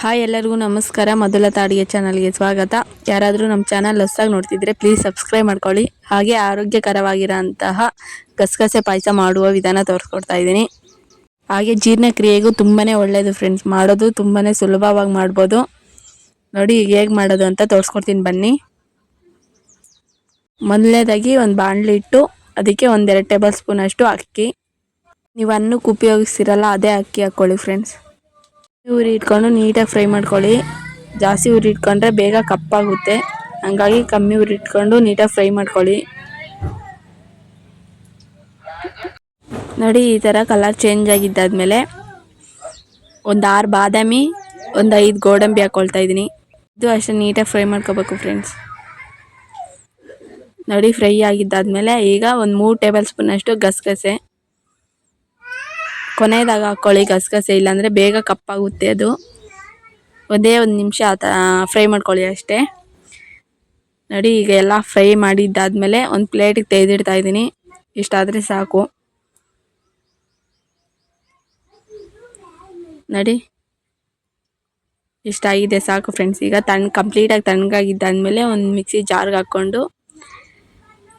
Hi ಎಲ್ಲರಿಗೂ ನಮಸ್ಕಾರ. ಮೊದಲ ತಾಡಿಗೆ ಚಾನಲ್ಗೆ ಸ್ವಾಗತ. ಯಾರಾದರೂ ನಮ್ಮ ಚಾನಲ್ ಹೊಸ್ದಾಗಿ ನೋಡ್ತಿದ್ರೆ ಪ್ಲೀಸ್ ಸಬ್ಸ್ಕ್ರೈಬ್ ಮಾಡ್ಕೊಳ್ಳಿ. ಹಾಗೆ ಆರೋಗ್ಯಕರವಾಗಿರೋಂತಹ ಗಸಗಸೆ ಪಾಯಸ ಮಾಡುವ ವಿಧಾನ ತೋರಿಸ್ಕೊಡ್ತಾ ಇದ್ದೀನಿ. ಹಾಗೆ ಜೀರ್ಣಕ್ರಿಯೆಗೂ ತುಂಬಾ ಒಳ್ಳೆಯದು ಫ್ರೆಂಡ್ಸ್ ಮಾಡೋದು ತುಂಬಾ ಸುಲಭವಾಗಿ ಮಾಡ್ಬೋದು. ನೋಡಿ ಈಗ ಹೇಗೆ ಮಾಡೋದು ಅಂತ ತೋರಿಸ್ಕೊಡ್ತೀನಿ ಬನ್ನಿ. ಮೊದಲನೇದಾಗಿ ಒಂದು ಬಾಣಲಿ ಇಟ್ಟು ಅದಕ್ಕೆ ಒಂದೆರಡು ಟೇಬಲ್ ಸ್ಪೂನ್ ಅಷ್ಟು ಅಕ್ಕಿ. ನೀವು ಅನ್ನಕ್ಕೆ ಉಪಯೋಗಿಸ್ತಿರಲ್ಲ ಅದೇ ಅಕ್ಕಿ ಹಾಕ್ಕೊಳ್ಳಿ ಫ್ರೆಂಡ್ಸ್ ಉರಿ ಇಟ್ಕೊಂಡು ನೀಟಾಗಿ ಫ್ರೈ ಮಾಡ್ಕೊಳ್ಳಿ. ಜಾಸ್ತಿ ಉರಿ ಇಟ್ಕೊಂಡ್ರೆ ಬೇಗ ಕಪ್ಪಾಗುತ್ತೆ. ಹಂಗಾಗಿ ಕಮ್ಮಿ ಉರಿ ಇಟ್ಕೊಂಡು ನೀಟಾಗಿ ಫ್ರೈ ಮಾಡ್ಕೊಳ್ಳಿ. ನೋಡಿ, ಈ ಥರ ಕಲರ್ ಚೇಂಜ್ ಆಗಿದ್ದಾದ್ಮೇಲೆ ಒಂದು ಆರು ಬಾದಾಮಿ, ಒಂದು ಐದು ಗೋಡಂಬಿ ಹಾಕ್ಕೊಳ್ತಾ ಇದ್ದೀನಿ. ಇದು ಅಷ್ಟೇ ನೀಟಾಗಿ ಫ್ರೈ ಮಾಡ್ಕೋಬೇಕು ಫ್ರೆಂಡ್ಸ್. ನೋಡಿ, ಫ್ರೈ ಆಗಿದ್ದಾದ್ಮೇಲೆ ಈಗ ಒಂದು ಮೂರು ಟೇಬಲ್ ಸ್ಪೂನಷ್ಟು ಗಸಗಸೆ. ಕೊನೆಯದಾಗ ಹಾಕ್ಕೊಳ್ಳಿ ಗಸಗಸೆ ಇಲ್ಲಾಂದರೆ ಬೇಗ ಕಪ್ಪಾಗುತ್ತೆ ಅದು. ಒಂದೇ ಒಂದು ನಿಮಿಷ ಫ್ರೈ ಮಾಡ್ಕೊಳ್ಳಿ ಅಷ್ಟೇ. ನೋಡಿ, ಈಗ ಎಲ್ಲ ಫ್ರೈ ಮಾಡಿದ್ದಾದಮೇಲೆ ಒಂದು ಪ್ಲೇಟಿಗೆ ತೆಗೆದಿಡ್ತಾ ಇದ್ದೀನಿ. ಇಷ್ಟಾದರೆ ಸಾಕು. ನೋಡಿ. ಇಷ್ಟಾಗಿದೆ ಸಾಕು ಫ್ರೆಂಡ್ಸ್. ಈಗ ತಣ್ಣ ಕಂಪ್ಲೀಟಾಗಿ ತಣ್ಣಗಾಗಿದ್ದಾದಮೇಲೆ ಒಂದು ಮಿಕ್ಸಿ ಜಾರ್ಗೆ ಹಾಕ್ಕೊಂಡು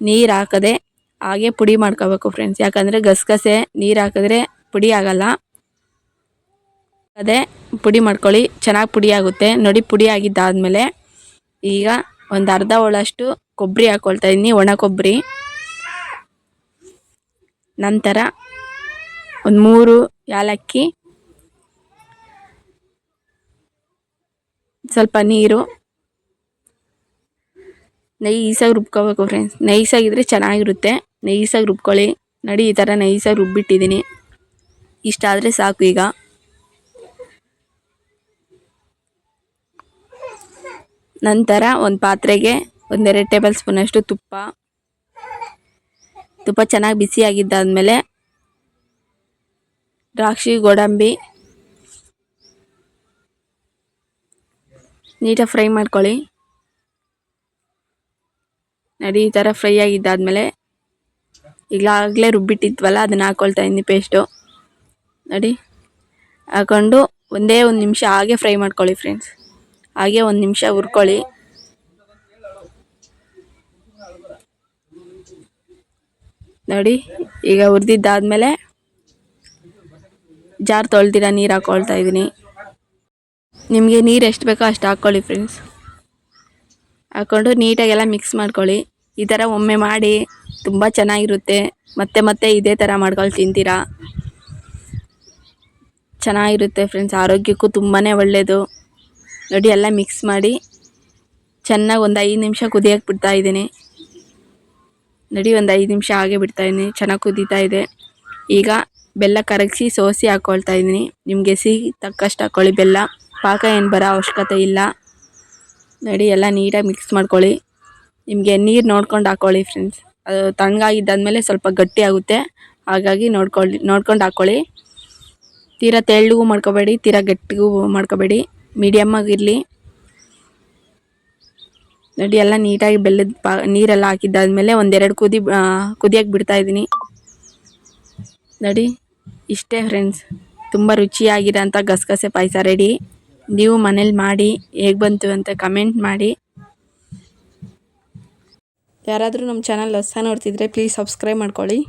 ನೀರು ಹಾಕದೆ ಹಾಗೆ ಪುಡಿ ಮಾಡ್ಕೋಬೇಕು ಫ್ರೆಂಡ್ಸ್. ಯಾಕಂದರೆ ಗಸಗಸೆ ನೀರು ಹಾಕಿದ್ರೆ ಪುಡಿ ಆಗಲ್ಲ. ಅದೇ, ಪುಡಿ ಮಾಡ್ಕೊಳ್ಳಿ, ಚೆನ್ನಾಗಿ ಪುಡಿ ಆಗುತ್ತೆ. ನೋಡಿ, ಪುಡಿ ಆಗಿದ್ದಾದಮೇಲೆ ಈಗ ಒಂದು ಅರ್ಧ ಒಳಷ್ಟು ಕೊಬ್ಬರಿ ಹಾಕ್ಕೊಳ್ತಾ ಇದ್ದೀನಿ ಒಣ ಕೊಬ್ಬರಿ ನಂತರ ಒಂದು ಮೂರು ಯಾಲಕ್ಕಿ. ಸ್ವಲ್ಪ ನೀರು. ನೈಸಾಗಿ ರುಬ್ಕೋಬೇಕು ಫ್ರೆಂಡ್ಸ್ ನೈಸಾಗಿದ್ರೆ ಚೆನ್ನಾಗಿರುತ್ತೆ. ನೈಸಾಗಿ ರುಬ್ಕೊಳ್ಳಿ. ನೋಡಿ, ಈ ಥರ ನೈಸಾಗಿ ರುಬ್ಬಿಟ್ಟಿದ್ದೀನಿ ಇಷ್ಟ ಆದರೆ ಸಾಕು ಈಗ. ನಂತರ ಒಂದು ಪಾತ್ರೆಗೆ ಒಂದೆರಡು ಟೇಬಲ್ ಸ್ಪೂನಷ್ಟು ತುಪ್ಪ. ತುಪ್ಪ ಚೆನ್ನಾಗಿ ಬಿಸಿಯಾಗಿದ್ದಾದಮೇಲೆ ದ್ರಾಕ್ಷಿ, ಗೋಡಂಬಿ. ನೀಟಾಗಿ ಫ್ರೈ ಮಾಡ್ಕೊಳ್ಳಿ. ನಡಿ ಈ ಥರ ಫ್ರೈ ಆಗಿದ್ದಾದಮೇಲೆ ಈಗಲಾಗಲೇ ರುಬ್ಬಿಟ್ಟಿದ್ವಲ್ಲ, ಅದನ್ನು ಹಾಕ್ಕೊಳ್ತಾ ಇದ್ದೀನಿ ಪೇಸ್ಟು ನೋಡಿ. ಹಾಕೊಂಡು ಒಂದೇ ಒಂದು ನಿಮಿಷ ಹಾಗೆ ಫ್ರೈ ಮಾಡ್ಕೊಳ್ಳಿ ಫ್ರೆಂಡ್ಸ್ ಹಾಗೆ ಒಂದು ನಿಮಿಷ ಹುರ್ಕೊಳ್ಳಿ. ನೋಡಿ, ಈಗ ಹುರಿದಿದ್ದಾದ್ಮೇಲೆ ಜಾರ್ ತೊಳ್ದಿರ ನೀರು ಹಾಕ್ಕೊಳ್ತಾ ಇದ್ದೀನಿ. ನಿಮಗೆ ನೀರು ಎಷ್ಟು ಬೇಕೋ ಅಷ್ಟು ಹಾಕ್ಕೊಳ್ಳಿ ಫ್ರೆಂಡ್ಸ್ ಹಾಕ್ಕೊಂಡು ನೀಟಾಗೆಲ್ಲ ಮಿಕ್ಸ್ ಮಾಡ್ಕೊಳ್ಳಿ. ಈ ಥರ ಒಮ್ಮೆ ಮಾಡಿ ತುಂಬ ಚೆನ್ನಾಗಿರುತ್ತೆ. ಮತ್ತೆ ಮತ್ತೆ ಇದೇ ಥರ ಮಾಡ್ಕೊಂಡು ತಿಂತೀರಾ. ಚೆನ್ನಾಗಿರುತ್ತೆ ಫ್ರೆಂಡ್ಸ್ ಆರೋಗ್ಯಕ್ಕೂ ತುಂಬಾ ಒಳ್ಳೆಯದು ನೋಡಿ, ಎಲ್ಲ ಮಿಕ್ಸ್ ಮಾಡಿ ಚೆನ್ನಾಗಿ ಒಂದು ಐದು ನಿಮಿಷ ಕುದಿಯೋಕೆ ಬಿಡ್ತಾ ಇದ್ದೀನಿ. ನೋಡಿ, ಒಂದು ಐದು ನಿಮಿಷ ಹಾಗೆ ಬಿಡ್ತಾಯಿದ್ದೀನಿ ಚೆನ್ನಾಗಿ ಕುದೀತಾ ಇದೆ. ಈಗ ಬೆಲ್ಲ ಕರಗಿಸಿ ಸೋಸಿ ಹಾಕ್ಕೊಳ್ತಾ ಇದ್ದೀನಿ. ನಿಮಗೆ ಸಿಹಿ ತಕ್ಕಷ್ಟು ಹಾಕ್ಕೊಳ್ಳಿ ಬೆಲ್ಲ, ಪಾಕ ಏನು ಬರೋ ಅವಶ್ಯಕತೆ ಇಲ್ಲ. ನೋಡಿ, ಎಲ್ಲ ನೀಟಾಗಿ ಮಿಕ್ಸ್ ಮಾಡ್ಕೊಳ್ಳಿ. ನಿಮಗೆ ನೀರು ನೋಡ್ಕೊಂಡು ಹಾಕ್ಕೊಳ್ಳಿ ಫ್ರೆಂಡ್ಸ್ ಅದು ತಣ್ಣಗಾಗಿದ್ದಾದ್ಮೇಲೆ ಸ್ವಲ್ಪ ಗಟ್ಟಿ ಆಗುತ್ತೆ. ಹಾಗಾಗಿ ನೋಡ್ಕೊಳ್ಳಿ ನೋಡ್ಕೊಂಡು ಹಾಕ್ಕೊಳ್ಳಿ ತೀರಾ ತೆಳ್ಳಗೂ ಮಾಡ್ಕೋಬೇಡಿ, ತೀರಾ ಗಟ್ಟಿಗೂ ಮಾಡ್ಕೋಬೇಡಿ ಮೀಡಿಯಮ್ಮಾಗಿರಲಿ ನೋಡಿ, ಎಲ್ಲ ನೀಟಾಗಿ ಬೆಲ್ಲದ ಪಾ, ನೀರೆಲ್ಲ ಹಾಕಿದ್ದಾದ್ಮೇಲೆ ಒಂದೆರಡು ಕುದಿ ಕುದಿಯೋಕೆ ಬಿಡ್ತಾಯಿದ್ದೀನಿ ನೋಡಿ, ಇಷ್ಟೇ ಫ್ರೆಂಡ್ಸ್ ತುಂಬ ರುಚಿಯಾಗಿರೋಂಥ ಗಸಗಸೆ ಪಾಯಸ ರೆಡಿ ನೀವು ಮನೇಲಿ ಮಾಡಿ, ಹೇಗೆ ಬಂತು ಅಂತ ಕಮೆಂಟ್ ಮಾಡಿ. ಯಾರಾದರೂ ನಮ್ಮ ಚಾನಲ್ ಹೊಸ ನೋಡ್ತಿದ್ರೆ ಪ್ಲೀಸ್ ಸಬ್ಸ್ಕ್ರೈಬ್ ಮಾಡ್ಕೊಳ್ಳಿ.